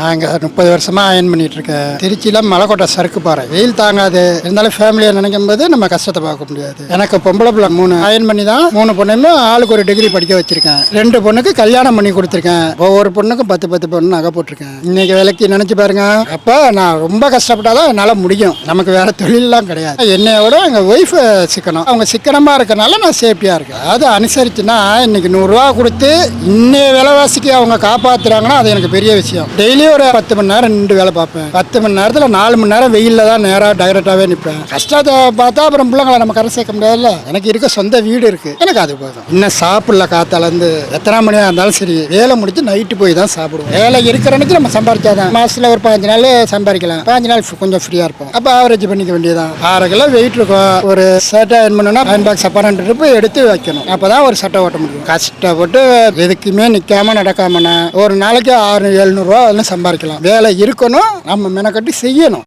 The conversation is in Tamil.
நாங்க முப்பது வருஷமாக அயன் பண்ணிட்டு இருக்கேன் திருச்சியில மலைக்கோட்டை சறுக்கு பாறை. வெயில் தாங்காது. இருந்தாலும் ஃபேமிலியை நினைக்கும் போது நம்ம கஷ்டத்தை பார்க்க முடியாது. எனக்கு பொம்பளை பிள்ளை மூணு. அயன் பண்ணி தான் மூணு பொண்ணுமே ஆளுக்கு ஒரு டிகிரி படிக்க வச்சிருக்கேன். ரெண்டு பொண்ணுக்கு கல்யாணம் பண்ணி கொடுத்துருக்கேன். ஒவ்வொரு பொண்ணுக்கும் பத்து பத்து பொண்ணு நகை போட்டிருக்கேன். இன்னைக்கு வேலைக்கு நினச்சி பாருங்க. அப்போ நான் ரொம்ப கஷ்டப்பட்டாதான் என்னால் முடியும். நமக்கு வேற தொழிலெல்லாம் கிடையாது. என்னைய விட எங்க ஒய்ஃப் சிக்கனம் அவங்க சிக்கனமாக இருக்கனால நான் சேஃப்டியாக இருக்கேன். அது அனுசரிச்சுன்னா இன்னைக்கு நூறுரூவா கொடுத்து இன்னைய விலைவாசிக்கு அவங்க காப்பாற்றுறாங்கன்னா அது எனக்கு பெரிய விஷயம். டெய்லியும் ஒரு பத்து மணி நேரம் நின்று வேலை பார்ப்பேன். பத்து மணி நேரத்தில் நாலு மணி நேரம் வெயிலில் தான் நேராக டைரக்டாவே நிற்பேன் கஷ்டத்தை பார்த்தா அப்புறம் பிள்ளைங்களை நம்ம கரை சேர்க்க முடியாதுல்ல? எனக்கு இருக்க சொந்த வீடு இருக்குது எனக்கு அது போதும். இன்னும் சாப்பிடல காத்தாலேருந்து எத்தனை மணியாக இருந்தாலும் சரி வேலை முடிச்சு நைட்டு போய் தான் சாப்பிடுவோம். வேலை இருக்கிற அன்னைக்கு நம்ம சம்பாதிச்சாதான் மாதத்தில் ஒரு பாஞ்சு நாள் சம்பாதிக்கலாம் பாஞ்சு நாள் கொஞ்சம் ஃப்ரீயாக இருப்போம். அப்போ ஆவரேஜ் பண்ணிக்க வேண்டியதான் ஆறு கிலோ வெயிட் இருக்கும். ஒரு சட்டை பண்ணணும்னா அயன் பாக்ஸ் பன்னெண்டு போய் எடுத்து வைக்கணும். அப்போ தான் ஒரு சட்டை ஓட்ட முடியும். கஷ்டப்பட்டு எதுக்குமே நிற்காம நடக்காம ஒரு நாளைக்கு ஆறு எழுநூறுவா சம்பாதிக்கலாம். வேலை இருக்கணும் நம்ம மெனக்கட்டி செய்யணும்.